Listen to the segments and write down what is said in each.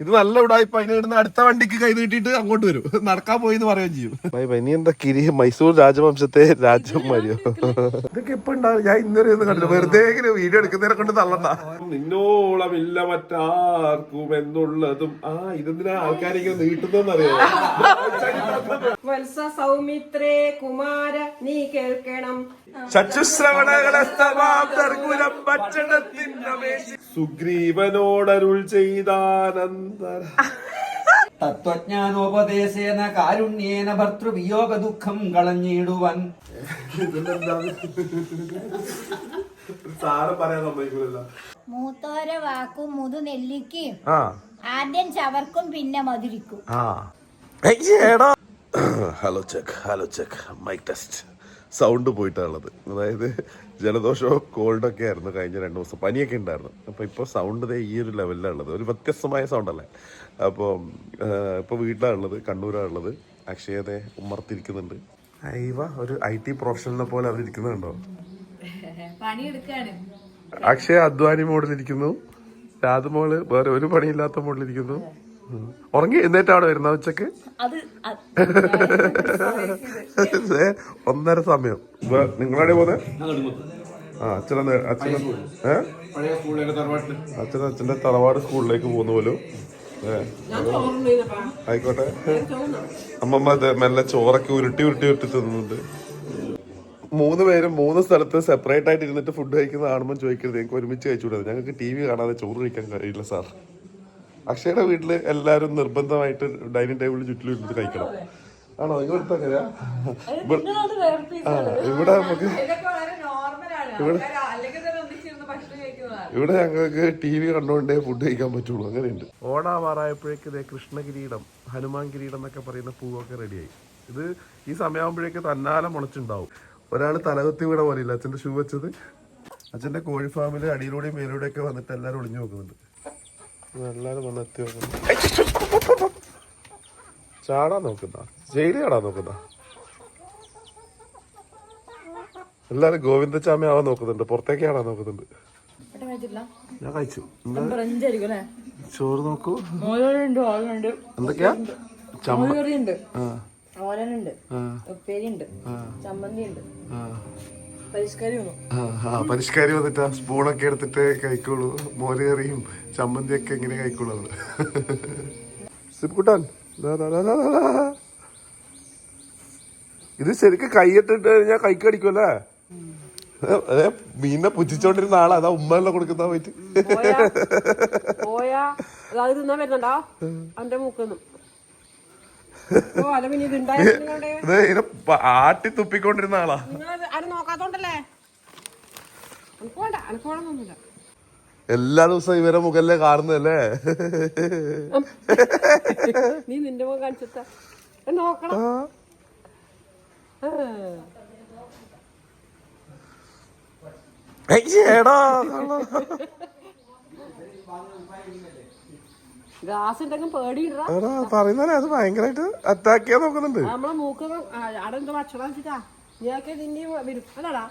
ഇത് നല്ല ഉടായ്പ. അതിനിടുന്ന അടുത്ത വണ്ടിക്ക് കൈ നീട്ടിട്ട് അങ്ങോട്ട് വരും. നടക്കാൻ പോയി എന്ന് പറയുകയും ചെയ്യും. Bye bye. നീ എന്താ കിരി? മൈസൂർ രാജവംശത്തെ രാജകുമാരിയോ ഇതൊക്കെ എപ്പോ ഉണ്ടാവും ഞാൻ ഇന്നലെ ഒന്നും കണ്ടില്ല വെറുതെ വീഡിയോ എടുക്കുന്നതിനെ കൊണ്ട് തള്ളണ്ട. നിന്നോളം ഇല്ല മറ്റാർക്കും എന്നുള്ളതും. ആ ഇതെന്തിനാ ആൾക്കാരെ നീട്ടുന്നറിയോ വത്സ സൗമിത്രേ കുമാര നീ കേൾക്കണം. സുഗ്രീവനോടരുൾ ചെയ്താനന്തര. തത്വജ്ഞാനോപദേശേന കാരുണ്യേന ഭർത്തൃവിയോഗ ദുഃഖം കളഞ്ഞിടുവൻ സാറ് പറയാൻ സമ്മതിക്കൂലല്ലോ. മൂത്തോരെ വാക്കും മുതു നെല്ലിക്കും ആദ്യം ചവർക്കും പിന്നെ മധുരിക്കും. Hello check. Hello check. Mic test. Sound പോയിട്ടുള്ളത് അതായത് ജലദോഷമോ കോൾഡൊക്കെ ആയിരുന്നു കഴിഞ്ഞ രണ്ട് ദിവസം. പനിയൊക്കെ ഉണ്ടായിരുന്നു. അപ്പോൾ ഇപ്പോൾ സൗണ്ട് ദേ ഈ ഒരു ലെവലിലാണ് ഉള്ളത്. ഒരു വ്യത്യസ്തമായ സൗണ്ടല്ലേ അപ്പോൾ ഇപ്പോൾ വീട്ടിലാണ് ഉള്ളത് കണ്ണൂരാണ് ഉള്ളത്. അക്ഷയതെ ഉമ്മർത്തിരിക്കുന്നുണ്ട് ഐവ ഒരു ഐ ടി പ്രൊഫഷണലിനെ പോലെ അവർ ഇരിക്കുന്നുണ്ടോ? അക്ഷയ അധ്വാനി മോഡിലിരിക്കുന്നു. രാധമോൾ വേറെ ഒരു പണിയില്ലാത്ത മോഡിലിരിക്കുന്നു. ഉറങ്ങി എന്നിട്ടാണ് വരുന്നത് ഉച്ചയ്ക്ക്? ഒന്നര സമയം. നിങ്ങളെവിടെ പോകുന്നത് ആ അച്ഛനെ അച്ഛനെ ഏ? പഴയ സ്കൂളിലെ തറവാട്ടിൽ അച്ഛൻ അച്ഛന്റെ തറവാട് സ്കൂളിലേക്ക് പോകുന്ന പോലും. ആയിക്കോട്ടെ. അമ്മമ്മ മെല്ലെ ചോറൊക്കെ ഉരുട്ടി ഉരുട്ടി ഉരുട്ടി തിന്നുന്നുണ്ട്. മൂന്ന് പേരും മൂന്ന് സ്ഥലത്ത് സെപ്പറേറ്റ് ആയിട്ട് ഇരുന്നിട്ട് ഫുഡ് കഴിക്കുന്ന കാണുമ്പോൾ ചോദിക്കരുത്. ഞങ്ങൾക്ക് ഒരുമിച്ച് കഴിച്ചുകൂടാது ഞങ്ങൾക്ക് ടി വി കാണാതെ ചോറ് കഴിക്കാൻ കഴിയില്ല സാർ അക്ഷയുടെ വീട്ടിൽ എല്ലാവരും നിർബന്ധമായിട്ട് ഡൈനിങ് ടേബിളിൽ ചുറ്റിലും ഇരുന്ന് കഴിക്കണം. ആണോ? ഇവിടുത്തെ അങ്ങനെയാ? ഇവിടെ- നമുക്ക് ഇവിടെ നമുക്ക് ഇവിടെ ഞങ്ങൾക്ക് ടി വി കണ്ടുകൊണ്ടേ ഫുഡ് കഴിക്കാൻ പറ്റുള്ളൂ. അങ്ങനെയുണ്ട്. ഓണാവാറായപ്പോഴേക്ക് ഇതേ കൃഷ്ണകിരീടം ഹനുമാൻ കിരീടം എന്നൊക്കെ പറയുന്ന പൂവൊക്കെ റെഡിയായി. ഇത് ഈ സമയമാകുമ്പോഴേക്ക് തന്നാലെ മുളച്ചുണ്ടാവും. ഒരാൾ തലകത്തി വീണ പോലെയില്ല അച്ഛന്റെ ഷൂ വെച്ചത് അച്ഛന്റെ കോഴി ഫാമിൽ അടിയിലൂടെയും മേലൂടെയൊക്കെ വന്നിട്ട് എല്ലാവരും ഒളിഞ്ഞു നോക്കുന്നുണ്ട്. എല്ലാവരും വന്ന് എത്തി നോക്കുന്നു. ചാടാൻ നോക്കുന്ന? ജയിലിൽ ചാടാൻ നോക്കുന്ന? എല്ലാരും ഗോവിന്ദച്ചാമി ആവാൻ നോക്കുന്നുണ്ട്. പുറത്തേക്ക് ആടാൻ നോക്കുന്നുണ്ട്. ഞാൻ കഴിച്ചു? ചോറ് നോക്കൂ. എന്തൊക്കെയാ? ചമ്മന്തി ഉണ്ട് ചമ്മന്തി ഉണ്ട് പരിഷ്കാരി വന്നിട്ട് ആ സ്പൂണൊക്കെ എടുത്തിട്ട് കഴിക്കുള്ളൂ. മോര് കറിയും ചമ്മന്തിയൊക്കെ ഇങ്ങനെ കഴിക്കുള്ളൂ. അവൾ സിപ്കുട്ടാൻ ദാ, ദാ, ദാ, ദാ, ദാ, ദാ. ഇത് ശരിക്കും കൈയിട്ടിട്ട് കഴിഞ്ഞാൽ കൈക്ക് അടിക്കുമല്ലേ മീനിനെ പുച്ഛിച്ചോണ്ടിരുന്ന ആളാ. അതാ ഉമ്മല്ല കൊടുക്കുന്ന പോയിട്ട് പോയാ അതായത് തിന്നാൻ വരുന്നുണ്ടോ? അവന്റെ മൂക്കൊന്നും. ഇത് ആട്ടി തുപ്പിക്കൊണ്ടിരുന്ന ആളാ. എല്ലാ ദിവസവും ഇവരെ മുഖല്ലേ കാണുന്നല്ലേ നീ നിന്റെ മുഖം കാണിച്ചിട്ടാ നോക്കണം. ഏടാ എടാ പറയുന്നല്ലേ അത് ഭയങ്കരമായിട്ട് അറ്റാക്ക് ചെയ്യാൻ നോക്കുന്നുണ്ട്. നമ്മളെ മൂക്ക് അവിടെ എന്തോ ഭക്ഷണം വെച്ചിട്ടാ നീയൊക്കെ നിന്നെ വരും അല്ലടാ.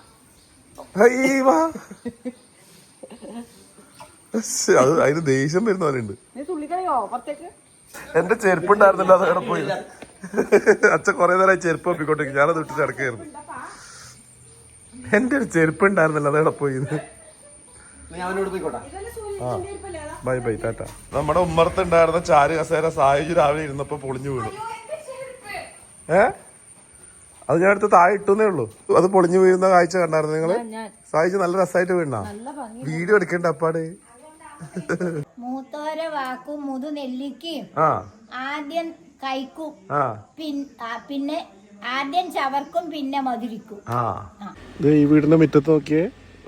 അത് അതിന് ദേഷ്യം വരുന്ന പോലെ ഉണ്ട് എന്റെ ചെരുപ്പ് ഉണ്ടായിരുന്നല്ലോ അത് എവിടെ പോയി. അച്ഛൻ കൊറേ നേരം ചെരുപ്പ് ഒപ്പിക്കോട്ടേക്ക് ഞാനത് വിട്ടിട്ട് അടക്കായിരുന്നു എന്റെ ഒരു ചെരുപ്പ് ഉണ്ടായിരുന്നല്ലോ അത് എവിടെ പോയി. പോയിക്കോട്ടെ. Bye bye tata. നമ്മുടെ ഉമ്മർത്ത് ഉണ്ടായിരുന്ന ചാരു കസേര സായുജ് രാവിലെ ഇരുന്നപ്പോ പൊളിഞ്ഞു വീണു. ഏ? അത് ഞാൻ എടുത്ത് താഴെ ഇട്ടുന്നേ ഉള്ളൂ. അത് പൊളിഞ്ഞു വീഴുന്ന കാഴ്ച കണ്ടായിരുന്നു നിങ്ങൾ? സായിജ് നല്ല രസമായിട്ട് വീണ. വീഡിയോ എടുക്കണ്ട അപ്പാട്. മൂത്തോരെ വാക്കും മുതു നെല്ലിക്കും ആദ്യം കൈക്കും ആ. പിന്നെ ആദ്യം ചവർക്കും പിന്നെ മധുരിക്കും. ആ. ഈ വീടിന്റെ മുറ്റത്ത് നോക്കിയേ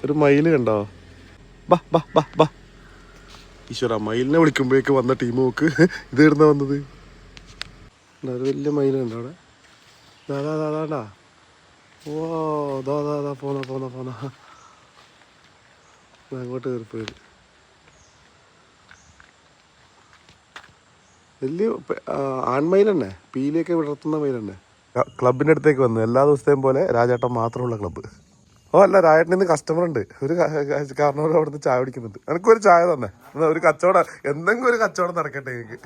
ഒരു മയിൽ കണ്ടോ? ബാ ബാ ബാ ബാ. ഈശ്വര മയിലിനെ വിളിക്കുമ്പോഴേക്ക് വന്ന ടീം നോക്ക്. ഇത് ഇടുന്ന വന്നത്? ഒരു വലിയ മയിലുണ്ട് അവിടെ? ദാദാ ദാദാണ്ടാ ഓ ദാ ദാ പോന പോന്ന പോന്ന അങ്ങോട്ട് കയറിപ്പോയി വലിയ പെ- ആ, ആൺമയിൽ തന്നെ. പീലിയൊക്കെ വിടർത്തുന്ന മയിൽ ക്ലബിന്റെ ക്ലബിന്റെ അടുത്തേക്ക് വന്നു. എല്ലാ ദിവസത്തെയും പോലെ രാജാട്ടം മാത്രമുള്ള ക്ലബ്ബ് ഓ അല്ല രായട്ടിന് ഇന്ന് കസ്റ്റമർ ഉണ്ട്. ഒരു കാരണവർ അവിടുന്ന് ചായ കുടിക്കുന്നുണ്ട്. എനിക്കൊരു ചായ തന്നെ. എന്നാ ഒരു കച്ചവടം. എന്തെങ്കിലും ഒരു കച്ചവടം നടക്കട്ടെ എനിക്ക്.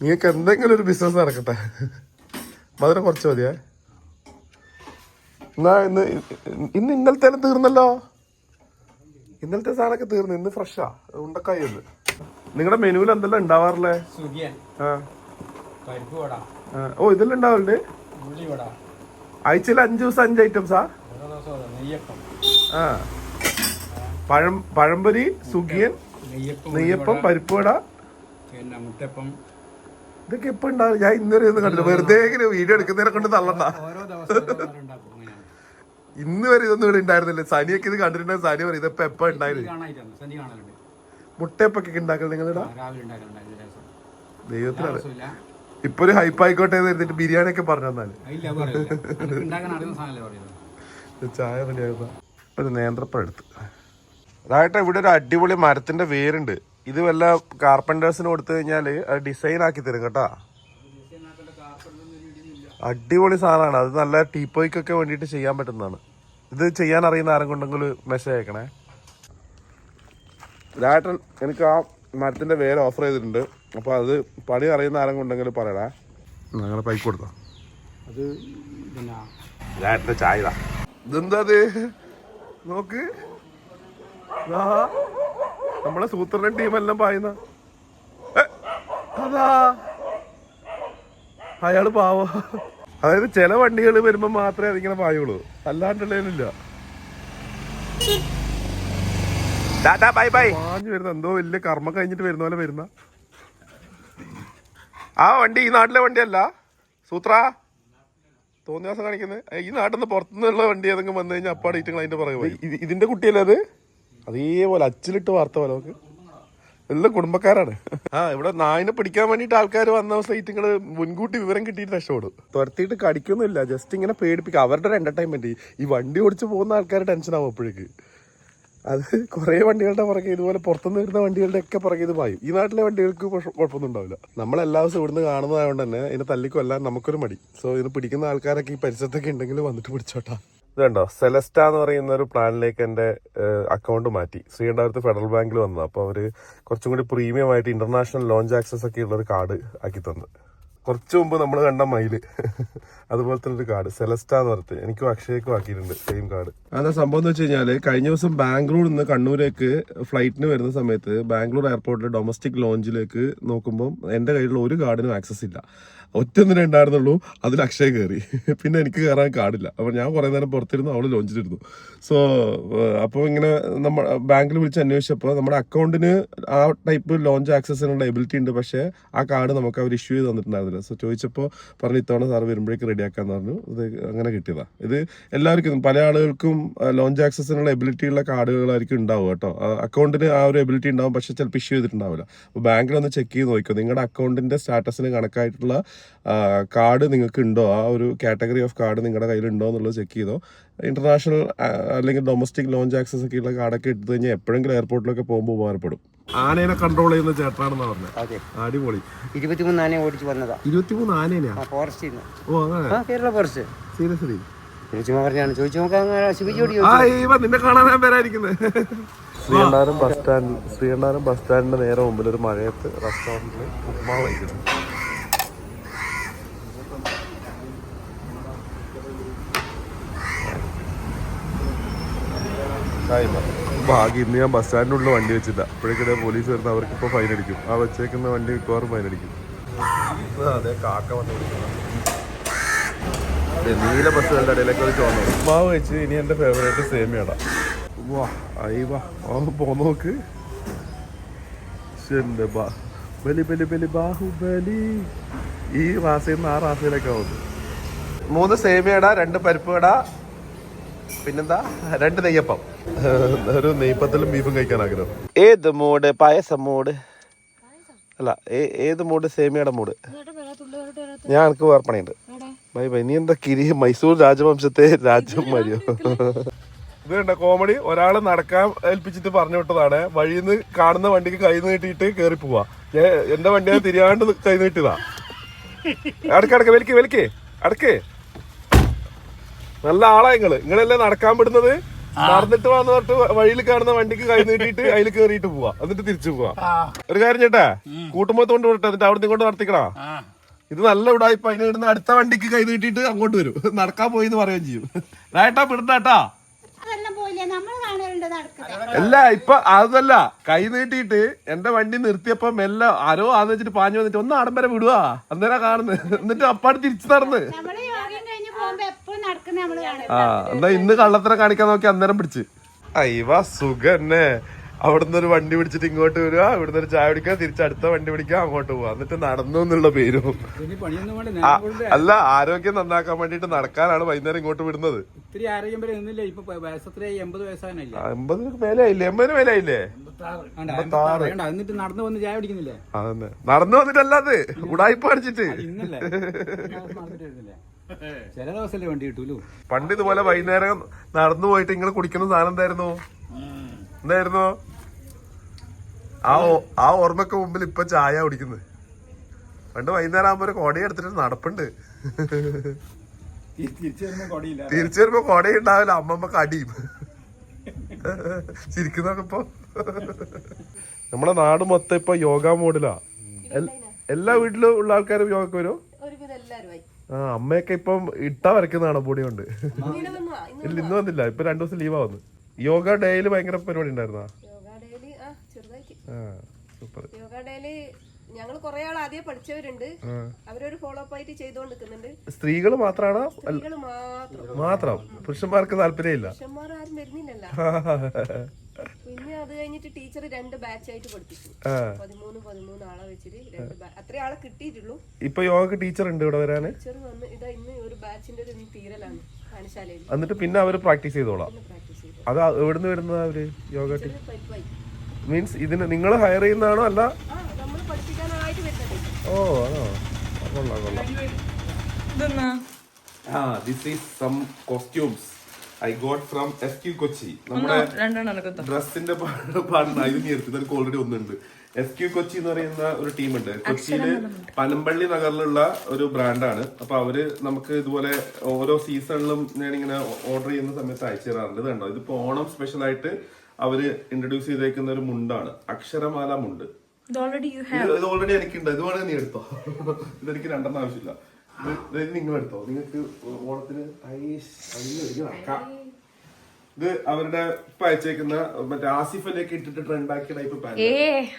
നിങ്ങൾക്ക് എന്തെങ്കിലും ഒരു ബിസിനസ് നടക്കട്ടെ. മധുരം കുറച്ച് മതിയേ. എന്നാ ഇന്ന് ഇന്ന് ഇന്നലത്തെ തീർന്നല്ലോ? ഇന്നലത്തെ സാധനമൊക്കെ തീർന്നു. ഇന്ന് ഫ്രഷാ ഉണ്ടക്കായി ഒന്ന് നിങ്ങളുടെ മെനുവിൽ എന്തെല്ലാം ഉണ്ടാവാറില്ലേ? ആ. ഓ ഇതെല്ലാം ഉണ്ടാവില്ലേ ആഴ്ചയിൽ അഞ്ച് ദിവസം അഞ്ച് ഐറ്റംസാ ആ? പഴം പഴംപൊരി സുഖിയൻ നെയ്യപ്പം പരിപ്പുവട പിന്നെ മുട്ടപ്പം ഇതൊക്കെ എപ്പോ ഉണ്ടാവും? ഞാൻ ഇന്നലെ ഒന്നും കണ്ടില്ല വെറുതെ ഇങ്ങനെ വീഡിയോ എടുക്കുന്നതിനെ കൊണ്ട് തള്ളണ്ട. ഇന്ന് വരെ ഇതൊന്നും ഇവിടെ ഉണ്ടായിരുന്നില്ല. സനിയൊക്കെ ഇത് കണ്ടിട്ടുണ്ടെങ്കിൽ സനി പറയും ഇതൊക്കെ എപ്പോ ഉണ്ടായിരുന്നു മുട്ടയപ്പൊക്കെ ഉണ്ടാക്കൽ നിങ്ങളുടെ? രാവിലെ ഇപ്പൊ ഒരു ഹൈപ്പ് ആയിക്കോട്ടെ എന്ന് കരുതിട്ട് ബിരിയാണി ഒക്കെ പറഞ്ഞു തന്നാൽ ചായ റെഡിയാകുന്ന ഒരു നേന്ത്രപ്പഴം എടുത്ത്. അതായിട്ട് ഇവിടെ ഒരു അടിപൊളി മരത്തിന്റെ വേരുണ്ട്. ഇത് വല്ല കാർപ്പന്റേഴ്സിന് കൊടുത്തു കഴിഞ്ഞാൽ അത് ഡിസൈൻ ആക്കി തരും കേട്ടാ. അടിപൊളി സാധനമാണ്. അത് നല്ല ടീപ്പോയ്ക്കൊക്കെ വേണ്ടിയിട്ട് ചെയ്യാൻ പറ്റുന്നതാണ്. ഇത് ചെയ്യാൻ അറിയുന്ന ആരും കൊണ്ടെങ്കിൽ മെസ്സേജ് അയക്കണേ. രാട്ടൻ എനിക്ക് ആ മരത്തിന്റെ വേര് ഓഫർ ചെയ്തിട്ടുണ്ട്. അപ്പൊ അത് പണി അറിയുന്ന ആരും കൊണ്ടെങ്കിൽ പറയടാ. ഞങ്ങളെ പൈക്ക് കൊടുത്താ? അത് പിന്നെ ചായ ഇതെന്താ നോക്ക്. നമ്മളെ സൂത്രൻ ടീമെല്ലാം പായുന്ന. അതാ. അയാൾ പാവ. അതായത് ചില വണ്ടികൾ വരുമ്പോ മാത്രമേ അതിങ്ങനെ പായുള്ളൂ. അല്ലാണ്ടുള്ളതിനില്ല ബൈ ബൈ. പാഞ്ഞു വരുന്ന എന്തോ വലിയ കർമ്മം കഴിഞ്ഞിട്ട് വരുന്ന പോലെ വരുന്ന. ആ വണ്ടി ഈ നാട്ടിലെ വണ്ടിയല്ല. സൂത്ര തോന്നിയ ദിവസം കാണിക്കുന്നത് ഈ നാട്ടിൽ നിന്ന് പുറത്തുനിന്നുള്ള വണ്ടി ഏതെങ്കിലും വന്നു കഴിഞ്ഞാൽ അപ്പാടെ ഈറ്റങ്ങൾ അതിന്റെ ഇത് ഇതിന്റെ കുട്ടിയല്ലേ അത്? അതേപോലെ അച്ചിലിട്ട് വാർത്ത പോലെ നമുക്ക്. എല്ലാം കുടുംബക്കാരാണ്. ആ ഇവിടെ നായിനെ പിടിക്കാൻ വേണ്ടിയിട്ട് ആൾക്കാർ വന്ന സൈറ്റുകൾ മുൻകൂട്ടി വിവരം കിട്ടിയിട്ട് രക്ഷപ്പെടും. തുരത്തിയിട്ട് കടിക്കൊന്നുമില്ല. ജസ്റ്റ് ഇങ്ങനെ പേടിപ്പിക്കുക അവരുടെ ഒരു എന്റർടൈൻമെന്റ് ഈ വണ്ടി ഓടിച്ച് പോകുന്ന ആൾക്കാർ ടെൻഷൻ ആവും അപ്പോഴേക്ക്. അത് കുറേ വണ്ടികളുടെ പുറകെ ഇതുപോലെ പുറത്തുനിന്ന് വരുന്ന വണ്ടികളുടെ ഒക്കെ പുറകെ ഇത് പായും. ഈ നാട്ടിലെ വണ്ടികൾക്ക് കുഴപ്പമൊന്നും ഉണ്ടാവില്ല നമ്മൾ എല്ലാ ദിവസവും ഇവിടുന്ന് കാണുന്നതായതുകൊണ്ട് തന്നെ ഇതിനെ തല്ലിക്കൊല്ലാൻ നമുക്കൊരു മടി. സോ ഇത് പിടിക്കുന്ന ആൾക്കാരൊക്കെ ഈ പരിസരത്തൊക്കെ ഉണ്ടെങ്കിൽ വന്നിട്ട് പിടിച്ചോട്ടാ. ഇതുണ്ടോ? സെലസ്റ്റ എന്ന് പറയുന്ന ഒരു പ്ലാനിലേക്ക് എന്റെ അക്കൗണ്ട് മാറ്റി. ശ്രീകണ്ഠപുരത്ത് ഫെഡറൽ ബാങ്കിൽ വന്നു. അപ്പോൾ അവർ കുറച്ചും കൂടി പ്രീമിയം ആയിട്ട് ഇന്റർനാഷണൽ ലോഞ്ച് ആക്സസ് ഒക്കെ ഉള്ള ഒരു കാർഡ് ആക്കി തന്നു. കുറച്ചു മുമ്പ് നമ്മൾ കണ്ട മയിൽ അതുപോലെ തന്നെ ഒരു കാർഡ് സെലസ്റ്റ എന്ന് പറഞ്ഞിട്ട്. എനിക്കും അക്ഷയക്കും ആക്കിയിട്ടുണ്ട് സെയിം കാർഡ് അതാ സംഭവം എന്ന് വെച്ച് കഴിഞ്ഞാൽ കഴിഞ്ഞ ദിവസം ബാംഗ്ലൂർ നിന്ന് കണ്ണൂരേക്ക് ഫ്ലൈറ്റിന് വരുന്ന സമയത്ത് ബാംഗ്ലൂർ എയർപോർട്ടിലെ ഡൊമസ്റ്റിക് ലോഞ്ചിലേക്ക് നോക്കുമ്പോൾ എന്റെ കയ്യിലുള്ള ഒരു കാർഡിനും ആക്സസ് ഇല്ല. ഒറ്റൊന്നിനെ ഉണ്ടായിരുന്നുള്ളൂ അതിൽ അക്ഷയ കയറി പിന്നെ എനിക്ക് കയറാൻ കാടില്ല അപ്പോൾ ഞാൻ കുറേ നേരം പുറത്തിരുന്നു അവൾ ലോഞ്ചിലിരുന്നു. സോ അപ്പോൾ ഇങ്ങനെ നമ്മൾ ബാങ്കിൽ വിളിച്ച് അന്വേഷിച്ചപ്പോൾ നമ്മുടെ അക്കൗണ്ടിന് ആ ടൈപ്പ് ലോഞ്ച് ആക്സസിനുള്ള എബിലിറ്റി ഉണ്ട്. പക്ഷേ ആ കാർഡ് നമുക്ക് അവർ ഇഷ്യൂ ചെയ്ത് തന്നിട്ടുണ്ടായിരുന്നില്ല. സോ ചോദിച്ചപ്പോൾ പറഞ്ഞു ഇത്തവണ സാർ വരുമ്പോഴേക്ക് റെഡിയാക്കാന്ന് പറഞ്ഞു. ഇത് അങ്ങനെ കിട്ടിയതാ. ഇത് എല്ലാവർക്കും പല ആളുകൾക്കും ലോഞ്ച് ആക്സസിനുള്ള എബിലിറ്റി ഉള്ള കാർഡുകളായിരിക്കും ഉണ്ടാവുക കേട്ടോ. അക്കൗണ്ടിന് ആ ഒരു എബിലിറ്റി ഉണ്ടാവും പക്ഷേ ചിലപ്പോൾ ഇഷ്യൂ ചെയ്തിട്ടുണ്ടാവില്ല. അപ്പോൾ ബാങ്കിൽ ഒന്ന് ചെക്ക് ചെയ്ത് നോക്കിക്കോ. നിങ്ങളുടെ അക്കൗണ്ടിന്റെ സ്റ്റാറ്റസിന് കണക്കായിട്ടുള്ള കാർഡ് നിങ്ങൾക്ക് ഉണ്ടോ ആ ഒരു കാറ്റഗറി ഓഫ് കാർഡ് നിങ്ങളുടെ കയ്യിലുണ്ടോ എന്നുള്ളത് ചെക്ക് ചെയ്തോ. ഇന്റർനാഷണൽ അല്ലെങ്കിൽ ഡൊമസ്റ്റിക് ലോഞ്ച് ആക്സസ് ഒക്കെ ഉള്ള കാർഡൊക്കെ എടുത്തു കഴിഞ്ഞാൽ എപ്പോഴെങ്കിലും എയർപോർട്ടിലൊക്കെ പോകുമ്പോൾ ഉപകാരപ്പെടും. ആനേനെ കൺട്രോൾ ചെയ്യുന്ന ചേട്ടനാണെന്ന് പറഞ്ഞത് അതെ. അടിപൊളി. ഇരുപത്തിമൂന്ന് ആനയെ ഓടിച്ചു വന്നതാ. ഇരുപത്തിമൂന്ന് ആനേനെയാ? ഓ അങ്ങനെ കേരള ഫോറസ്റ്റ്. സീരിയസ്ലി. നിന്നെ കാണാൻ ഞാൻ വരായിരിക്കുന്നത് Sreekandaram bus stand Sreekandaram bus സ്റ്റാൻഡിന്റെ നേരെ മുമ്പിൽ ഒരു മഴയത്ത് റെസ്റ്റോറന്റിൽ ഉപ്മാവ് കഴിക്കുന്നു. ഭാഗ്യം ഇന്ന് ഞാൻ ബസ് സ്റ്റാൻഡിനുള്ളിൽ വണ്ടി വെച്ചില്ല അപ്പോഴേക്കിടെ പോലീസ് വരുന്ന അവർക്ക് ഇപ്പോൾ ഫൈൻ അടിക്കും. ആ വെച്ചേക്കുന്ന വണ്ടി മിക്കവാറും ഫൈൻ അടിക്കും. അതെ കാക്ക വന്നു നീല ബസ്സുകളുടെ ഇടയിലേക്ക് ഒരു ചോന്നു ഉപ്മാവ് വെച്ച് ഇനി എന്റെ ഫേവറേറ്റ് സേമിയട. വാ അയ്യ വാ. പോ നോക്ക്. ശ്ശെന്റെ ബാ- ബലി ബലി ബലി ബാഹുബലി ഈ റാസയിൽ നിന്ന് ആ റാസയിലേക്കാ മൂന്ന് സേമിയട രണ്ട് പരിപ്പ് കട പിന്നെന്താ? രണ്ട് നെയ്യപ്പം. ഒരു നെയ്യപ്പത്തിലും ബീഫും കഴിക്കാൻ ആഗ്രഹം. ഏത് മൂട്? പായസം മൂട്? അല്ല ഏത് മൂട്? സേമിയയുടെ മൂട്. ഞാൻ എനിക്ക് വേർപ്പണിയുണ്ട് ബൈ ബൈ. നീ എന്താ കിരി? മൈസൂർ രാജവംശത്തെ രാജ്യമാരിയോ ഇത് കണ്ട കോമഡി? ഒരാൾ നടക്കാൻ ഏൽപ്പിച്ചിട്ട് പറഞ്ഞു വിട്ടതാണ്. വഴിയിൽ നിന്ന് കാണുന്ന വണ്ടിക്ക് കൈ നീട്ടിയിട്ട് കേറി പോവാ. എന്റെ വണ്ടിയെ തിരിയാണ്ട് കൈ നീട്ടിയതാ. അടക്കടക്ക് വലിക്കേ വലിക്ക്. അടക്ക്. നല്ല ആളാ നിങ്ങൾ നിങ്ങളല്ലേ നടക്കാൻ പെടുന്നത്? നടന്നിട്ട് വന്ന് തൊട്ട് വഴിയിൽ കാണുന്ന വണ്ടിക്ക് കൈ നീട്ടിയിട്ട് അതിൽ കേറിയിട്ട് പോവാ. എന്നിട്ട് തിരിച്ചു പോവാ. ഒരു കാര്യം ചേട്ടാ കൂട്ടുമ്പോത്ത് കൊണ്ട് വിട്ടെ എന്നിട്ട് അവിടെ കൊണ്ട് നടത്തിക്കണാ ഇത് നല്ല ഉടായ്പ. അതിന് ഇടുന്ന അടുത്ത വണ്ടിക്ക് കൈ നീട്ടിയിട്ട് അങ്ങോട്ട് വരും. നടക്കാൻ പോയി എന്ന് പറയുകയും ചെയ്യും. രാട്ടാ പിടുന്നാട്ടാ അല്ല ഇപ്പൊ അതല്ല. കൈ നീട്ടിയിട്ട് എന്റെ വണ്ടി നിർത്തിയപ്പോ മെല്ലെ ആരോ ആന്ന് വെച്ചിട്ട് പാഞ്ഞു വന്നിട്ട് ഒന്ന് ആടം വരെ വിടുവാ. അന്നേരം കാണുന്നത്. എന്നിട്ട് അപ്പാട് തിരിച്ചു നടന്ന്. ആ എന്നാ ഇന്ന് കള്ളത്തരം കാണിക്കാൻ നോക്കി അന്നേരം പിടിച്ച്. അയ്യവാ സുഖന്നെ. അവിടുന്ന് ഒരു വണ്ടി പിടിച്ചിട്ട് ഇങ്ങോട്ട് വരിക ഇവിടുന്ന് ഒരു ചായ പിടിക്കുക തിരിച്ച് അടുത്ത വണ്ടി പിടിക്കുക അങ്ങോട്ട് പോവാ എന്നിട്ട് നടന്നു എന്നുള്ള പേരും. ഇനി പണിയൊന്നും ഞാൻ കൊണ്ട് അല്ല ആരോഗ്യം നന്നാക്കാൻ വേണ്ടിട്ട് നടക്കാനാണ് വൈകുന്നേരം ഇങ്ങോട്ട് വിടുന്നത്. ഇത്തിരി ആരോഗ്യം വരെ ഒന്നുമില്ല ഇപ്പൊ വയസ്സത്രയായി എൺപത് വയസ്സാകാനല്ലേ അമ്പതിന് മേലെ ആയില്ലേ എൺപതിന് മേലെ ആയില്ലേ വേണ്ട എന്നിട്ട് നടന്നു വന്ന് ചായ പിടിക്കുന്നില്ലേ അതന്നെ. നടന്നു വന്നിട്ടല്ലാതെ ഉടായ്പ അടിച്ചിട്ട്. ഇന്നല്ലേ? ചില ദിവസമല്ലേ വണ്ടി കിട്ടൂലോ? പണ്ട് ഇതുപോലെ വൈകുന്നേരം നടന്നു പോയിട്ട് നിങ്ങൾ കുടിക്കുന്ന സാധനം എന്തായിരുന്നു? എന്തായിരുന്നു? ആ ആ ഓർമ്മക്ക് മുമ്പിൽ ഇപ്പൊ ചായ കുടിക്കുന്നത്. പണ്ട് വൈകുന്നേരം ആകുമ്പോ ഒരു കൊട എടുത്തിട്ട് നടപ്പുണ്ട്. തിരിച്ചു വരുമ്പോ കൊട ഉണ്ടാവില്ല അമ്മമ്മക്ക് അടിയും ചിരിക്കുന്നൊക്കെ ഇപ്പൊ. നമ്മളെ നാട് മൊത്തം ഇപ്പൊ യോഗ മോഡിലാ. എല്ലാ വീട്ടിലും ഉള്ള ആൾക്കാരും യോഗക്ക് വരും? ആ അമ്മയൊക്കെ ഇപ്പം ഇട്ടാ വരയ്ക്കുന്നതാണ് പൊടി കൊണ്ട്. ഇല്ല ഇന്ന് വന്നില്ല. ഇപ്പൊ രണ്ടു ദിവസം ലീവാ വന്നു. യോഗ ഡേയിൽ ഭയങ്കര പരിപാടി ഉണ്ടായിരുന്നാ? ആ സൂപ്പർ യോഗ ഡേയിൽ ഞങ്ങൾ കുറെ ആൾ ആദ്യം പഠിച്ചവരുണ്ട്. അവരൊരു ഫോളോ അപ്പ് ആയിട്ട് ചെയ്തുകൊണ്ട് നിൽക്കുന്നുണ്ട് സ്ത്രീകൾ മാത്രമാണോ സ്ത്രീകൾ മാത്രം. മാത്രം. പുരുഷന്മാർക്ക് താല്പര്യമില്ല. പുരുഷന്മാർ ആരും വരുന്നില്ലല്ലോ. പിന്നെ അത് കഴിഞ്ഞിട്ട് ടീച്ചർ രണ്ട് ബാച്ച് ആയിട്ട് പഠിപ്പിച്ചു. പതിമൂന്ന് പതിമൂന്ന് ആളെ വെച്ചിട്ട് രണ്ട് ബാ- അത്രേ ആളെ കിട്ടിയിട്ടുള്ളൂ. ഇപ്പൊ യോഗക്ക് ടീച്ചർ ഉണ്ട് ഇവിടെ വരാന്? ടീച്ചർ വന്ന് ഇതാ ഇന്ന് ഒരു ബാച്ചിന്റെ ഒരു തീരലാണ് എന്നിട്ട് പിന്നെ അവർ പ്രാക്ടീസ് ചെയ്തോളാം. അത് എവിടുന്ന് വരുന്നതാ അവർ യോഗ മീൻസ് ഇതിന് നിങ്ങൾ ഹയർ ചെയ്യുന്നതാണോ അല്ല? ഓ ആണോ? കൊള്ളാം കൊള്ളാം. ആ this is some costumes I got from S Q Kochi. നമ്മുടെ ഡ്രസ്സിന്റെ പാടുന്ന ഇത് ഓൾറെഡി ഒന്നുണ്ട്. എസ് ക്യു കൊച്ചി എന്ന് പറയുന്ന ഒരു ടീമുണ്ട്. കൊച്ചിയിൽ പനമ്പള്ളി നഗറിലുള്ള ഒരു ബ്രാൻഡാണ് അപ്പൊ അവർ നമുക്ക് ഇതുപോലെ ഓരോ സീസണിലും ഞാൻ ഇങ്ങനെ ഓർഡർ ചെയ്യുന്ന സമയത്ത് അയച്ചു തരാറുണ്ട്. കണ്ടോ? ഇതിപ്പോ ഓണം സ്പെഷ്യൽ ആയിട്ട് അവർ ഇൻട്രൊഡ്യൂസ് ചെയ്തേക്കുന്ന ഒരു മുണ്ടാണ്. അക്ഷരമാല മുണ്ട്. ഇത് ഓൾറെഡി എനിക്കുണ്ട് ഇത് വേണമെങ്കിൽ നീ എടുത്തോ. ഇതെനിക്ക് രണ്ടെണ്ണം ആവശ്യമില്ല. നിങ്ങൾ എടുത്തോ നിങ്ങൾക്ക് ഓണത്തിന് ഇത് അവരുടെ ഇപ്പൊ അയച്ചേക്കുന്ന മറ്റേ ആസിഫ് അലിയൊക്കെ ഇട്ടിട്ട് ട്രെൻഡ് ആക്കിയ ടൈപ്പ് പാന്റ് ഏ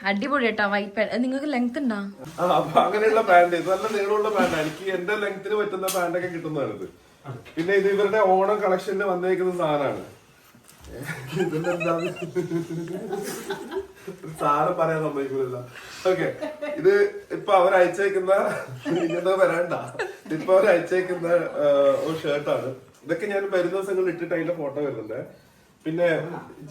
അടിപൊളി കേട്ടാ വൈറ്റ് പാന്റ് നിങ്ങൾക്ക് ലെങ്ത് ഉണ്ടോ? ആ അപ്പൊ അങ്ങനെയുള്ള പാന്റ് ഇത് നല്ല നീളമുള്ള പാന്റ് എനിക്ക് എന്റെ ലെങ്ത്തിന് പറ്റുന്ന പാന്റ് ഒക്കെ കിട്ടുന്നതാണ് ഇത് പിന്നെ ഇത് ഇവരുടെ ഓണം കളക്ഷനിൽ വന്നേക്കുന്ന സാധനമാണ്. സാധനം പറയാൻ സമ്മതിക്കില്ല ഓക്കെ ഇത് ഇപ്പൊ അവർ അയച്ചേക്കുന്ന ഇങ്ങനത്തെ വരണ്ട. ഇപ്പൊ അവർ അയച്ചേക്കുന്ന ഒരു ഷർട്ടാണ് ഇതൊക്കെ ഞാൻ വരുന്ന ദിവസങ്ങളിൽ ഇട്ടിട്ട് അതിന്റെ ഫോട്ടോ വരുന്നുണ്ട്. പിന്നെ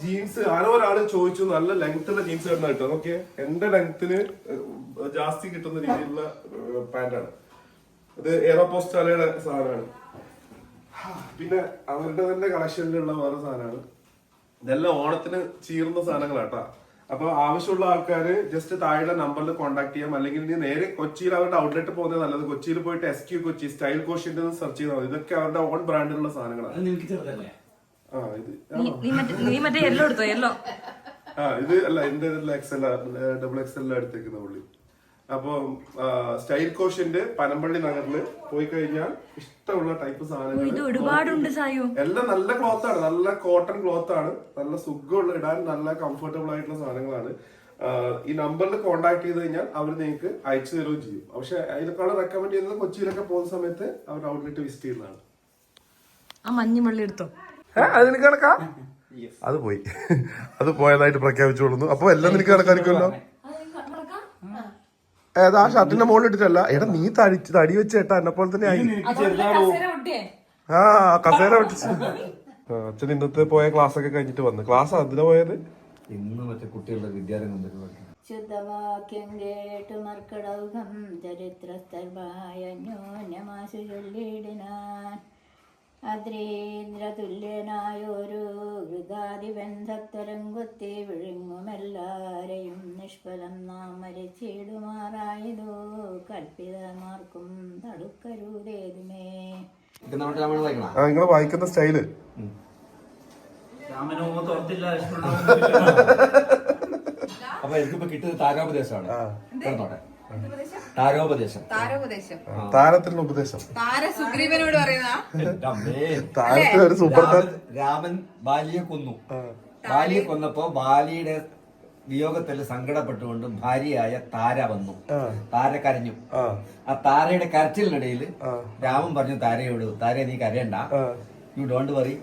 ജീൻസ് ആരോ ഒരാൾ ചോദിച്ചു നല്ല ലെങ്ത് ഉള്ള ജീൻസ് കിട്ടുന്ന കിട്ടും. ഓക്കെ എന്റെ ലെങ്ത്തിന് ജാസ്തി കിട്ടുന്ന രീതിയിലുള്ള പാന്റാണ് ഇത് എയറോപോസ്റ്റാലയുടെ സാധനമാണ്. പിന്നെ അവരുടെ തന്നെ കളക്ഷനിലുള്ള വേറെ സാധനമാണ്. ഇതെല്ലാം ഓണത്തിന് ചീറുന്ന സാധനങ്ങളാട്ടാ അപ്പൊ ആവശ്യമുള്ള ആൾക്കാര് ജസ്റ്റ് താഴെ നമ്പറിൽ കോൺടാക്ട് ചെയ്യാം. അല്ലെങ്കിൽ നീ നേരെ കൊച്ചിയിൽ അവരുടെ ഔട്ട്ലെറ്റ് പോകുന്നത് നല്ലത്. കൊച്ചിയിൽ പോയിട്ട് S Q Kochi style quotient search ചെയ്താൽ മതി. ഇതൊക്കെ അവരുടെ ഓൺ ബ്രാൻഡിലുള്ള സാധനങ്ങളാണ്. ആ ഇത് നീ മറ്റേ നീ മറ്റേ യെല്ലോ എടുത്തോ? യെല്ലോ ആ ഇത് അല്ല എന്റെ എക്സൽ ഡബിൾ എക്സൽ എടുത്തേക്കുന്ന പുള്ളി. അപ്പൊ സ്റ്റൈൽ കോഷ്യന്റ് പനമ്പള്ളി നഗറിൽ പോയി കഴിഞ്ഞാൽ ഇഷ്ടമുള്ള ടൈപ്പ് സാധനങ്ങൾ ഒരുപാടുണ്ട് സായോ. എല്ലാം നല്ല ക്ലോത്ത് ആണ്. നല്ല കോട്ടൺ ക്ലോത്ത് ആണ്. നല്ല സുഖമുള്ള ഇടാൻ നല്ല കംഫർട്ടബിൾ ആയിട്ടുള്ള സാധനങ്ങളാണ്. ഈ നമ്പറിൽ കോൺടാക്ട് ചെയ്ത് കഴിഞ്ഞാൽ അവർ നിങ്ങൾക്ക് അയച്ചു തരുകയും ചെയ്യും. പക്ഷെ അതിനേക്കാളും റെക്കമെൻഡ് ചെയ്യുന്നത് കൊച്ചിയിലൊക്കെ പോകുന്ന സമയത്ത് അവർ ഔട്ട്ലെറ്റ് വിസിറ്റ് ചെയ്യുന്നതാണ്. ആ മഞ്ഞ വെള്ളം എടുത്തോ അതിന് കണക്കാ? അത് പോയി. അത് പോയതായിട്ട് പ്രഖ്യാപിച്ചു കൊള്ളുന്നു അപ്പൊ എല്ലാം നിനക്ക് കണക്കായിരിക്കുമല്ലോ? ഏതാ ആ ഷർട്ടിന്റെ മുകളിൽ ഇട്ടിട്ടല്ല എടാ നീ തടി തടി വെച്ച് ഏട്ടാ എന്നെ പോലെ തന്നെ ആയി. ആ കസേര ഒട്ടിച്ച് ആ, അച്ഛൻ ഇന്നത്തെ പോയ ക്ലാസ് ഒക്കെ കഴിഞ്ഞിട്ട് വന്നു. ക്ലാസ് അതിനെ പോയത്? ഇന്ന് മറ്റേ കുട്ടികളുടെ വിദ്യാലയം ശുദ്ധവാക്യം കേട്ടു മർക്കടൗകം ചരിത്രസ്ഥർമായ ന്യൂനമാശു ചൊല്ലിടിനാൻ അദ്രീന്ദ്രതുല്യനായൊരു ഗൃഗാതിബന്ധത്തരം കുത്തി വിഴുങ്ങുമെല്ലാരെയും നിഷ്ഫലം നാം മരിച്ചിടുമാറായതോ? കൽപ്പിതമാർക്കും തടുക്കരുതേതുമേ. നിങ്ങൾ വായിക്കുന്ന സ്റ്റൈൽ. അപ്പൊ എനിക്കിപ്പോ കിട്ടിയത് താരോപദേശമാണ്. കേട്ടോട്ടെ താരോപദേശം? താരോപദേശം. ഉപദേശം. താര സുഗ്രീവനോട് പറയുന്ന അമ്മേ. താരത്തിൽ ഒരു സൂപ്പർ താരം രാമൻ- ബാലിയെ കൊന്നു. ബാലിയെ കൊന്നപ്പോ ബാലിയുടെ വിയോഗത്തിൽ സങ്കടപ്പെട്ടുകൊണ്ട് ഭാര്യയായ താര വന്നു. താര കരഞ്ഞു. ആ. ആ താരയുടെ കരച്ചിലിനിടയിൽ രാമൻ പറഞ്ഞു താരയോട് താര നീ കരയണ്ട. You don't worry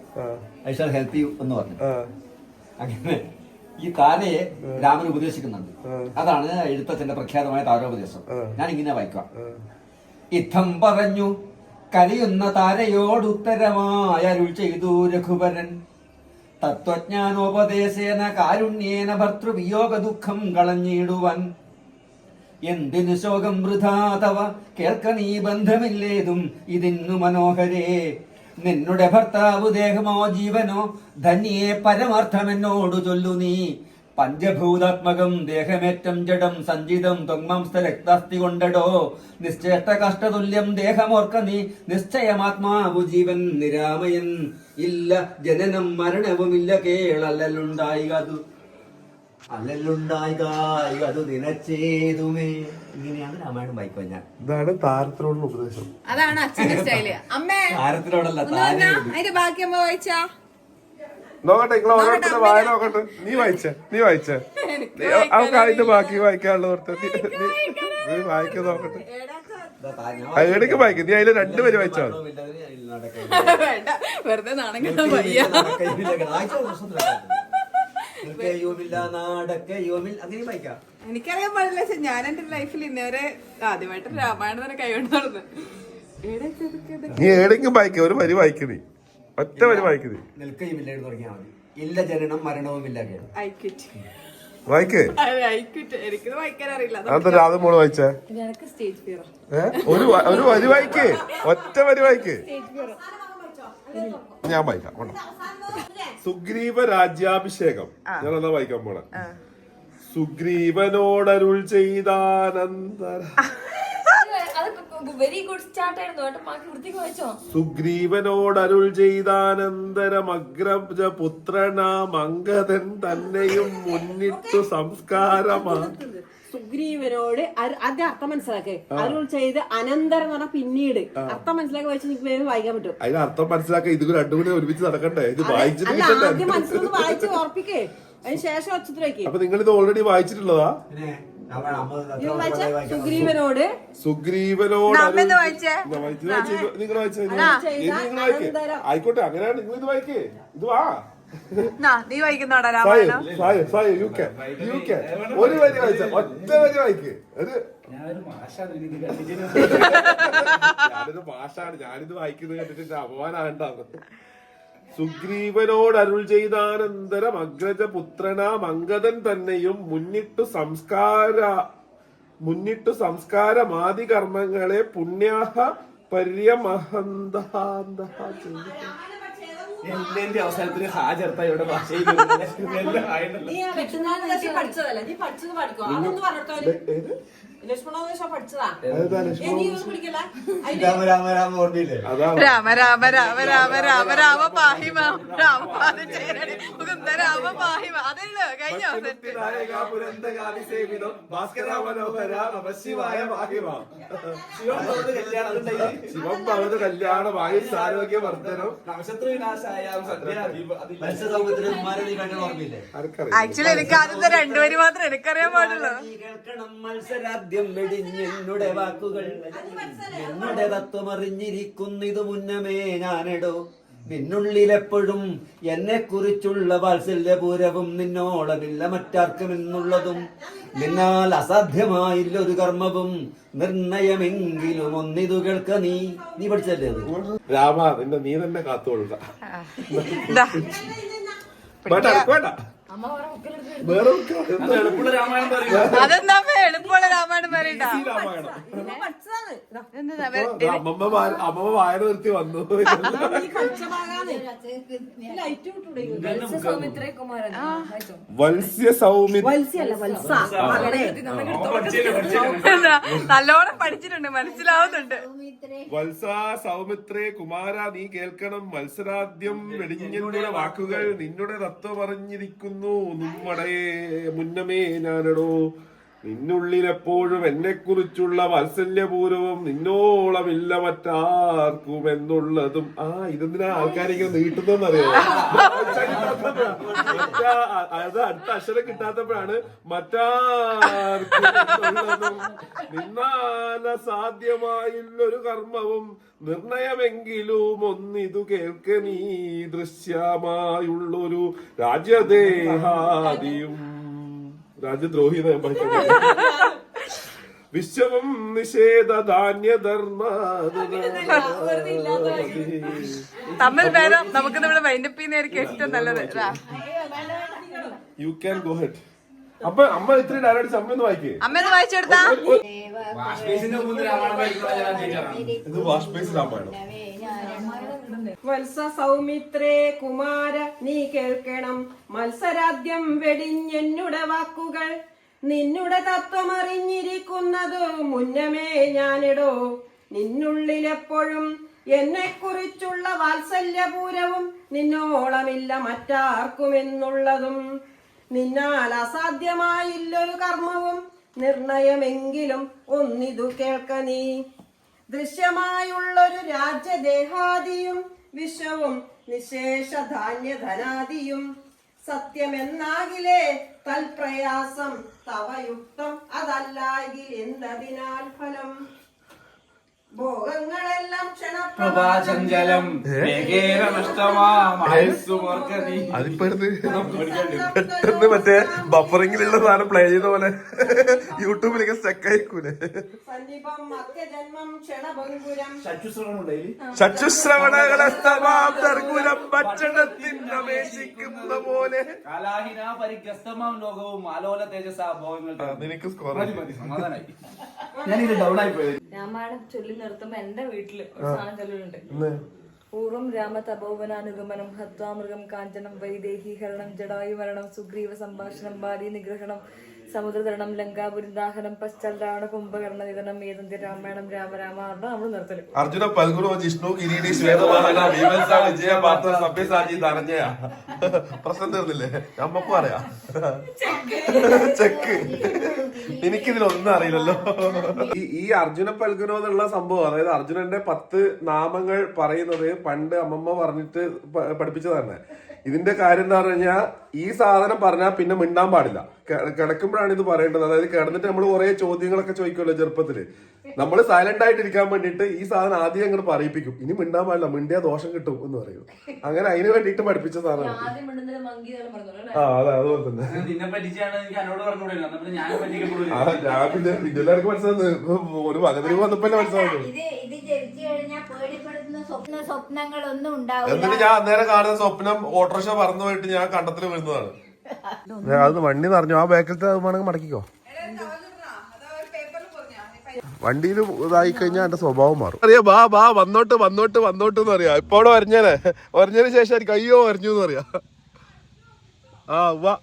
I shall help you എന്ന് പറഞ്ഞു. അങ്ങനെ ഈ താരയെ രാമൻ ഉപദേശിക്കുന്നുണ്ട്. അതാണ് എഴുത്തച്ഛന്റെ പ്രഖ്യാതമായ താരോപദേശം. ഞാൻ ഇങ്ങനെ വായിക്കാം. ഇത്തം പറഞ്ഞു കലിയുന്ന താരയോട് ഉത്തരമായ അരുൾ ചെയ്തു രഘുവരൻ. തത്വജ്ഞാനോപദേശേന കാരുണ്യേന ഭർത്തൃവിയോഗ ദുഃഖം കളഞ്ഞിടുവാൻ. എന്തിനു ശോകം വൃഥാതവ കേൾക്ക നീ ബന്ധമില്ലേതും ഇതിന്നു മനോഹരേ. നിന്നുടെ ഭർത്താവ് ദേഹമോ ജീവനോ ധന്യേ പരമാർത്ഥമെന്നോടു ചൊല്ലു നീ. പഞ്ചഭൂതാത്മകം ദേഹമേറ്റം ജഡം സഞ്ചിതം തൊങ്മാംസ രക്താസ്തി കൊണ്ടടോ. നിശ്ചേഷ്ട കഷ്ടതുല്യം ദേഹമോർക്ക നീ. നിശ്ചയമാത്മാവു ജീവൻ നിരാമയൻ. ഇല്ല ജനനം മരണവുമില്ല അല്ലല്ലുണ്ടായികായികതു നിനച്ചേതുമേ ഇങ്ങനെയാണ് രാമായണം വായിക്കുക ഞാൻ. ഇതാണ് ഉപദേശം. അതാണ് അച്ഛന്റെ സ്റ്റൈൽ. അമ്മേ താരത്തിനോടല്ല ഒന്ന് വന്നാ? അതിന്റെ ബാക്കി അമ്മ വായിച്ചാ? നോക്കട്ടെ നിങ്ങൾ ഓരോരുത്തരുടെ വായ നോക്കട്ടെ. നീ വായിച്ച നീ വായിച്ച. അവൾക്ക് അതിന്റെ ബാക്കി വായിക്കാനുള്ളത് ഓർത്ത്. നീ- നീ- നീ വായിക്കാൻ നോക്കട്ടെ. വായിക്കും. നീ അതിൽ രണ്ടുപേര് വായിച്ചാൽ വെറുതെ നാണെങ്കിൽ എനിക്കറിയാൻ പാടില്ല പക്ഷെ ഞാൻ എന്റെ ലൈഫിൽ ഇന്നേവരെ ആദ്യമായിട്ട് രാമായണം തന്നെ കൈകൊണ്ട് നടന്നു. നീ ഏടെങ്കിലും വായിക്കുക ഒരു വരി വായിക്കും നീ. ഒറ്റ വരി വായിക്കുന്നത് തുടങ്ങിയാൽ മതി. ഇല്ല ജനനം മരണവുമില്ല വായിക്കേ. അതെന്താ മോൾ വായിച്ചേ? ഒരു ഒരു വരി വായിക്കേ. ഒറ്റ വരി വായിക്കേ. ഞാൻ വായിക്കാം. സുഗ്രീവ രാജ്യാഭിഷേകം ഞാൻ എന്നാ വായിക്കാൻ പോണ? സുഗ്രീവനോടരുൾ ചെയ്താനന്തര. വെരി ഗുഡ് സ്റ്റാർട്ട് ആയിരുന്നു. കേട്ടോ ബാക്കി വൃത്തിക്ക് വായിച്ചോ? സുഗ്രീവനോടരുൾ ചെയ്താനന്തരമഗ്രജ പുത്രനാം അംഗതൻ തന്നെയും മുന്നിട്ടു സംസ്കാരമാ. സുഗ്രീവനോട് അതിന്റെ ആദ്യം അർത്ഥം മനസ്സിലാക്കേ. അരുൾ ചെയ്ത് അനന്തരം എന്ന് പറഞ്ഞാൽ പിന്നീട്. അർത്ഥം മനസ്സിലാക്കി വായിച്ച് നിങ്ങൾക്ക് വേഗം വായിക്കാൻ പറ്റും. അതിന് അർത്ഥം മനസ്സിലാക്കാൻ ഇത് രണ്ടു കൂടി ഒരുമിച്ച് നടക്കണ്ടേ? ഇത് അല്ല ആദ്യം മനസ്സിലൊന്ന് വായിച്ച് ഓർപ്പിക്കേ അതിന് ശേഷം അച്ഛത്തിലേക്ക് അപ്പൊ നിങ്ങൾ ഇത് ഓൾറെഡി വായിച്ചിട്ടുള്ളതാ സുഗ്രീവനോട്. സുഗ്രീവനോട് വായിച്ചേ? നിങ്ങൾ വായിച്ചേ ആയിക്കോട്ടെ അങ്ങനെയാണ് നിങ്ങൾ ഇത് വായിക്കേ. ഇത് വാ. നീ വായിക്കുന്നോടാ സായു സായു സായു യു കെ യു കെ. ഒരു വരി വായിച്ച ഒറ്റ വരി വായിക്ക്. ഒരു ഞാനൊരു മാഷാണ് ഞാനിത് വായിക്കുന്നത് കണ്ടിട്ട് അപമാനാണ്ടാണ് സുഗ്രീവനോട് അരുൾ ചെയ്താനന്തരം അഗ്രജ പുത്രനാം അങ്കദൻ തന്നെയും മുന്നിട്ടു സംസ്കാര മുന്നിട്ടു സംസ്കാരമാദി കർമ്മങ്ങളെ പുണ്യാഹ പര്യമഹന്താന്ത എന്റെ അവസാനത്തിന് ഹാജർത്ത ഇവിടെ ഭാഷയിൽ പഠിച്ചതല്ല? നീ പഠിച്ചത് പഠിക്കോ. അതൊന്ന് പറഞ്ഞിട്ടോ രാമ രാമ പാഹിമ. അതല്ലോ? കഴിഞ്ഞോ? ശിവം ഭവത് കല്യാണം ആയുസ് വർദ്ധനം നക്ഷത്ര വിനാശായ ഓർമ്മയില്ലേ? ആർക്കറിയാം. ആക്ച്വലി എനിക്ക് ആദ്യത്തെ രണ്ടുപേര് മാത്രം എനിക്കറിയാൻ പാടുള്ളൂ. നീ കേൾക്കണം വെടിഞ്ഞ് എന്നുടെ വാക്കുകൾ എന്നുടെ തത്വമറിഞ്ഞിരിക്കുന്നിതു മുന്നമേ ഞാനെടോ. നിന്നുള്ളിലെപ്പോഴും എന്നെ കുറിച്ചുള്ള വാത്സല്യപൂരവും നിന്നോളമില്ല മറ്റാർക്കും എന്നുള്ളതും നിന്നാൽ അസാധ്യമായില്ല ഒരു കർമ്മവും നിർണയമെങ്കിലും ഒന്നിതു കേൾക്ക നീ. നീ പഠിച്ചല്ലേ അത്? രാമ നിന്നെ നീ തന്നെ കാത്തുകൊള്ളുക. വേണ്ട വേണ്ട. വേറെ എളുപ്പമുള്ള രാമായണം പറയും അതെന്താ എളുപ്പമുള്ള രാമായണം പറയണ്ട. അമ്മമ്മ വായ- അമ്മമ്മ വായന നിർത്തി വന്നു. വത്സ്യ സൗമിത്ര വത്സ്യല്ല വത്സ. അവിടെ എന്താ? നല്ലോണം പഠിച്ചിട്ടുണ്ട് മനസ്സിലാവുന്നുണ്ട്. വത്സ സൗമിത്രേ കുമാര നീ കേൾക്കണം. മത്സരാദ്യം വെടിഞ്ഞെന്നുടെ വാക്കുകൾ നിന്നുടെ തത്വമറിഞ്ഞിരിക്കുന്നു നമ്മുടെ മുന്നമേ ഞാനടോ. നിന്നുള്ളിൽ എപ്പോഴും എന്നെ കുറിച്ചുള്ള വാത്സല്യപൂർവം നിന്നോളമില്ല മറ്റാർക്കും എന്നുള്ളതും ആ ഇതെന്തിനാ ആൾക്കാരിങ്ങനെ നീട്ടുന്നറിയോ മറ്റാ അത് അടുത്ത അക്ഷരം കിട്ടാത്തപ്പോഴാണ് മറ്റാർക്കും നിന്നാല സാധ്യമായില്ലൊരു കർമ്മവും നിർണയമെങ്കിലും ഒന്നിതു കേൾക്ക നീ ദൃശ്യമായുള്ളൊരു രാജ്യദേഹാദിയും. രാജ്യദ്രോഹി ഞാൻ. വിശ്വം നിഷേധ ധാന്യധർമ്മ തമ്മിൽ വേണം നമുക്ക് ഇവിടെ വൈൻഡപ്പ് ചെയ്യുന്നതായിരിക്കും ഏറ്റവും നല്ലത്. യു ക്യാൻ ഗോ ഹെഡ് അപ്പൊ അമ്മ ഇത്രയും ഡയറക്റ്റ് അമ്മ ഒന്ന് വായിക്കേ. അമ്മ ഒന്ന് വായിച്ചെടുത്താ വാഷ്പേസിന്റെ മുന്നിൽ രാമായണം വായിക്കണം ഇത് വാഷ് ബേസ് രാമായണം വത്സ സൗമിത്രേ കുമാര നീ കേൾക്കണം. മത്സരാദ്യം വെടിഞ്ഞെന്നുടെ വാക്കുകൾ. നിന്നുടെ തത്വമറിഞ്ഞിരിക്കുന്നത് മുന്നമേ ഞാനിടോ. നിന്നുള്ളിലെപ്പോഴും എന്നെ കുറിച്ചുള്ള വാത്സല്യപൂരവും നിന്നോളമില്ല മറ്റാർക്കുമെന്നുള്ളതും. നിന്നാൽ അസാധ്യമായില്ലൊരു കർമ്മവും നിർണയമെങ്കിലും ഒന്നിതു കേൾക്ക നീ. ദൃശ്യമായുള്ളൊരു രാജ്യദേഹാദിയും വിശ്വവും ധാന്യധനാദിയും സത്യമെന്നാകിലേ തൽപ്രയാസം തവയുക്തം അതല്ലാകിൽ എന്നതിനാൽ ഫലം? പെട്ടെന്ന് മറ്റേ ബഫറിങ്ങിലുള്ള സാധനം പ്ലേ ചെയ്ത പോലെ. യൂട്യൂബിലേക്ക് സ്റ്റക്ക് ആയിക്കൂലെ ഭക്ഷണത്തിനപേക്ഷിക്കുന്ന പോലെ. നിനക്ക് സ്കോർ ഞാനിത് ഡൗൺ ആയി പോയത്. രാമായണം ചൊല്ലി നിർത്തുമ്പോ എന്റെ വീട്ടിൽ ഒരു സാധനം ചൊല്ലുന്നുണ്ട് പൂർവം രാമ തപോവനാനുഗമനം ഹത്വാമൃഗം കാഞ്ചനം വൈദേഹി ഹരണം ജടായു മരണം സുഗ്രീവ സംഭാഷണം ബാലി നിഗ്രഹണം സമുദ്രതരണം ലങ്കാപുരി ദാഹനം പശ്ചാൽ രാവണ കുംഭകർണ നിധനം ഏതന്ത്യ രാമായണം രാമരാമ നമ്മൾ നിർത്തൽ. അർജുന പൽഗുരു ജിഷ്ണു കിരീടി ശ്വേതവാഹന ഭീമൻസ വിജയ പാത്ര സഭ്യസാജി ധനഞ്ജയ. പ്രശ്നം തീർന്നില്ലേ? നമ്മക്കും അറിയാം. ചെക്ക്. എനിക്കിതിലൊന്നും അറിയില്ലല്ലോ. ഈ അർജുന പൽഗുനോ എന്നുള്ള സംഭവം അതായത് അർജുനന്റെ പത്ത് നാമങ്ങൾ പറയുന്നത് പണ്ട് അമ്മമ്മ പറഞ്ഞിട്ട് പഠിപ്പിച്ചതാണ്. ഇതിന്റെ കാര്യം എന്താ പറഞ്ഞു കഴിഞ്ഞാൽ ഈ സാധനം പറഞ്ഞാൽ പിന്നെ മിണ്ടാൻ പാടില്ല. കിടക്കുമ്പോഴാണ് ഇത് പറയേണ്ടത്. അതായത് കിടന്നിട്ട് നമ്മൾ കുറെ ചോദ്യങ്ങളൊക്കെ ചോദിക്കുമല്ലോ ചെറുപ്പത്തിൽ. നമ്മൾ സൈലന്റ് ആയിട്ട് ഇരിക്കാൻ വേണ്ടിയിട്ട് ഈ സാധനം ആദ്യം അങ്ങോട്ട് പറയിപ്പിക്കും. ഇനി മിണ്ടാൻ പാടില്ല മിണ്ടിയാ ദോഷം കിട്ടും എന്ന് പറയും. അങ്ങനെ അതിന് വേണ്ടിയിട്ട് പഠിപ്പിച്ച സാധനം പറഞ്ഞു ആ അതെ അതുപോലെ തന്നെ. ഞാൻ പിന്നെ എല്ലാവർക്കും മനസ്സിലാകുന്നത് ഒരു പകുതി വന്നപ്പോ മനസ്സിലാകും എന്നിട്ട് ഞാൻ അന്നേരം കാണുന്ന സ്വപ്നം ഓട്ടോറിക്ഷ പറന്നു പോയിട്ട് ഞാൻ കണ്ടത്തിൽ വീഴുന്നതാണ്. അത് വണ്ടി നിറഞ്ഞു. ആ ബാക്കിലത്തെ അത് വേണമെങ്കിൽ മടക്കിക്കോ. വണ്ടിയിൽ ഇതായി കഴിഞ്ഞാൽ എന്റെ സ്വഭാവം മാറും. അറിയാ ബാ ബാ വന്നോട്ട് വന്നോട്ട് വന്നോട്ട് എന്ന് അറിയാം. ഇപ്പൊ അവിടെ വരഞ്ഞേനെ. വരഞ്ഞതിന് ശേഷം ആയിരിക്കും അയ്യോ വരഞ്ഞു എന്ന് അറിയാം. ആ വാ.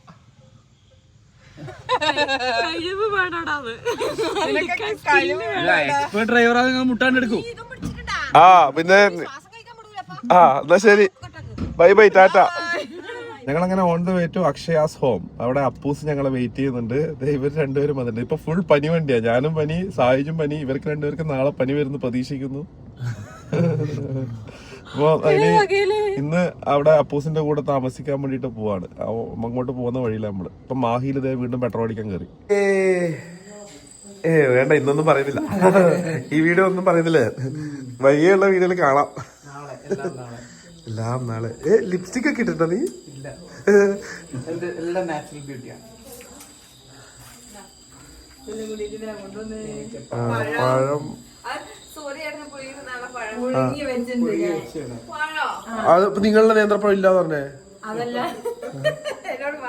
ആ പിന്നെ ആ എന്നാ ശരി. Bye bye tata. ഞങ്ങൾ അങ്ങനെ on the way to Akshaya's home അവിടെ അപ്പൂസ് ഞങ്ങളെ വെയിറ്റ് ചെയ്യുന്നുണ്ട്. ദേ ഇവർ രണ്ടുപേരും വന്നിട്ടുണ്ട്. ഇപ്പൊ ഫുൾ പനി വണ്ടിയാ. ഞാനും പനി സാഹിജും പനി ഇവർക്ക് രണ്ടുപേർക്കും നാളെ പനി വരുന്നു പ്രതീക്ഷിക്കുന്നു. അപ്പൊ അതിന് ഇന്ന് അവിടെ അപ്പൂസിന്റെ കൂടെ താമസിക്കാൻ വേണ്ടിട്ട് പോവാണ്. അങ്ങോട്ട് പോകുന്ന വഴിയില്ല നമ്മൾ. ഇപ്പൊ മാഹിയിൽ ഇതേ വീണ്ടും പെട്രോൾ അടിക്കാൻ കയറി ഏ വേണ്ട ഇന്നൊന്നും പറയുന്നില്ല. ഈ വീഡിയോ ഒന്നും പറയുന്നില്ല. വൈകിയുള്ള വീഡിയോയിൽ കാണാം. എല്ലാം നാളെ. ഏ ലിപ്സ്റ്റിക് ഒക്കെ ഇട്ടിട്ടോ നീ? എല്ലാം നാച്ചുറൽ ബ്യൂട്ടിയാണ് പഴം. അത് നിങ്ങളുടെ നേന്ത്രപ്പഴം ഇല്ലാന്ന് പറഞ്ഞേ.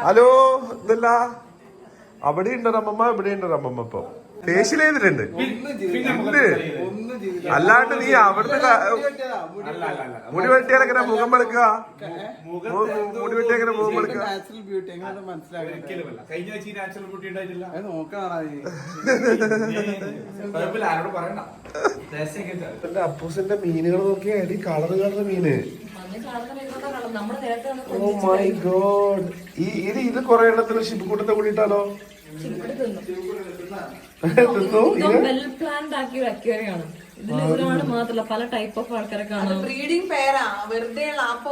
ഹലോ ഇതല്ല. അവിടെ ഉണ്ട് അമ്മമ്മ ഇവിടെ ഉണ്ട് അമ്മമ്മ ഇപ്പൊ. ഫേഷ്യൽ ചെയ്തിട്ടുണ്ട്. അല്ലാണ്ട് നീ അവിടുന്ന് മുടി വെട്ടിയാൽ എങ്ങനെ മുഖം വെളുക്കുക? മുടി വെട്ടിയാൽ എങ്ങനെ മുഖം വെളുക്കുക? നാച്ചുറൽ ബ്യൂട്ടി എങ്ങനെ മനസ്സിലാക്കി കഴിഞ്ഞ നാച്ചുറൽ ബ്യൂട്ടി ഉണ്ടായിട്ടില്ല. നോക്കണ കുഴപ്പമില്ല ആരോട് പറയണ്ട. രഹസ്യം എന്റെ അപ്പൂസിന്റെ മീനുകൾ നോക്കിയാ എടി കളർ കളർ മീന്. നേരത്തെ ഓ മൈ ഗോഡ് ഈ ഇത് ഇത് കൊറേ എണ്ണത്തിൽ ഷിപ്പ് കൂട്ടത്തെ ഇത് വെൽ പ്ലാൻഡ് ആക്കിയ ഒരു അക്വേറിയാണ് മാത്രല്ല പല ടൈപ്പ് ഓഫ് ആൾക്കാരെ കാണാം. ബ്രീഡിംഗ് പേരാ വെറുതെ ആപ്പോ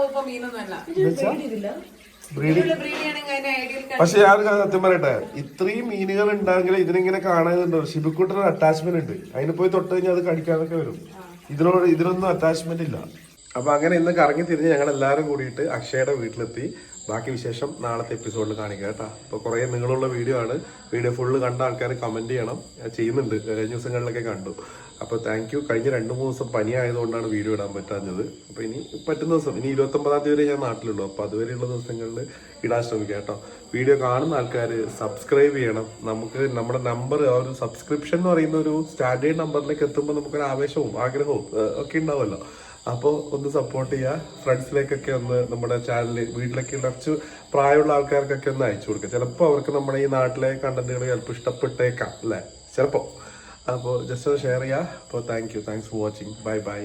പക്ഷെ ഞാൻ സത്യം പറയട്ടെ? ഇത്രയും മീനുകൾ ഉണ്ടെങ്കിൽ ഇതിനിങ്ങനെ കാണാനുണ്ടോ ശിബിക്കൂട്ടർ അറ്റാച്ച്മെന്റ് ഉണ്ട്. അതിന് പോയി തൊട്ട് കഴിഞ്ഞാൽ അത് കടിക്കാതൊക്കെ വരും. ഇതിനോട് ഇതിനൊന്നും അറ്റാച്ച്മെന്റ് ഇല്ല. അപ്പൊ അങ്ങനെ ഇന്ന് കറങ്ങി തിരിഞ്ഞ് ഞങ്ങൾ എല്ലാവരും കൂടിയിട്ട് അക്ഷയുടെ വീട്ടിലെത്തി. ബാക്കി വിശേഷം നാളത്തെ എപ്പിസോഡിൽ കാണിക്കാം കേട്ടോ. അപ്പോൾ കുറേ നിങ്ങളുള്ള വീഡിയോ ആണ്. വീഡിയോ ഫുള്ള് കണ്ട ആൾക്കാർ കമന്റ് ചെയ്യണം. ചെയ്യുന്നുണ്ട്. കഴിഞ്ഞ ദിവസങ്ങളിലൊക്കെ കണ്ടു. അപ്പോൾ താങ്ക് യു കഴിഞ്ഞ രണ്ട് മൂന്ന് ദിവസം പനിയായതുകൊണ്ടാണ് വീഡിയോ ഇടാൻ പറ്റാഞ്ഞത്. അപ്പോൾ ഇനി പറ്റുന്ന ദിവസം ഇനി ഇരുപത്തൊമ്പതാം തീയതി വരെ ഞാൻ നാട്ടിലുള്ളൂ. അപ്പോൾ അതുവരെയുള്ള ദിവസങ്ങളിൽ ഇടാൻ ശ്രമിക്കാം കേട്ടോ. വീഡിയോ കാണുന്ന ആൾക്കാർ സബ്സ്ക്രൈബ് ചെയ്യണം. നമുക്ക് നമ്മുടെ നമ്പർ ആ ഒരു സബ്സ്ക്രിപ്ഷൻ എന്ന് പറയുന്ന ഒരു സ്റ്റാൻഡേർഡ് നമ്പറിലേക്ക് എത്തുമ്പോൾ നമുക്കൊരു ആവേശവും ആഗ്രഹവും ഒക്കെ ഉണ്ടാവുമല്ലോ. അപ്പോൾ ഒന്ന് സപ്പോർട്ട് ചെയ്യുക ഫ്രണ്ട്സിലേക്കൊക്കെ ഒന്ന് നമ്മുടെ ചാനൽ വീട്ടിലൊക്കെ കുറച്ച് പ്രായമുള്ള ആൾക്കാർക്കൊക്കെ ഒന്ന് അയച്ചു കൊടുക്കുക ചിലപ്പോൾ അവർക്ക് നമ്മുടെ ഈ നാട്ടിലെ കണ്ടന്റുകൾ ചിലപ്പോൾ ഇഷ്ടപ്പെട്ടേക്കാം അല്ലേ? ചിലപ്പോൾ അപ്പോൾ ജസ്റ്റ് ഒന്ന് ഷെയർ ചെയ്യുക അപ്പോൾ thank you thanks for watching bye bye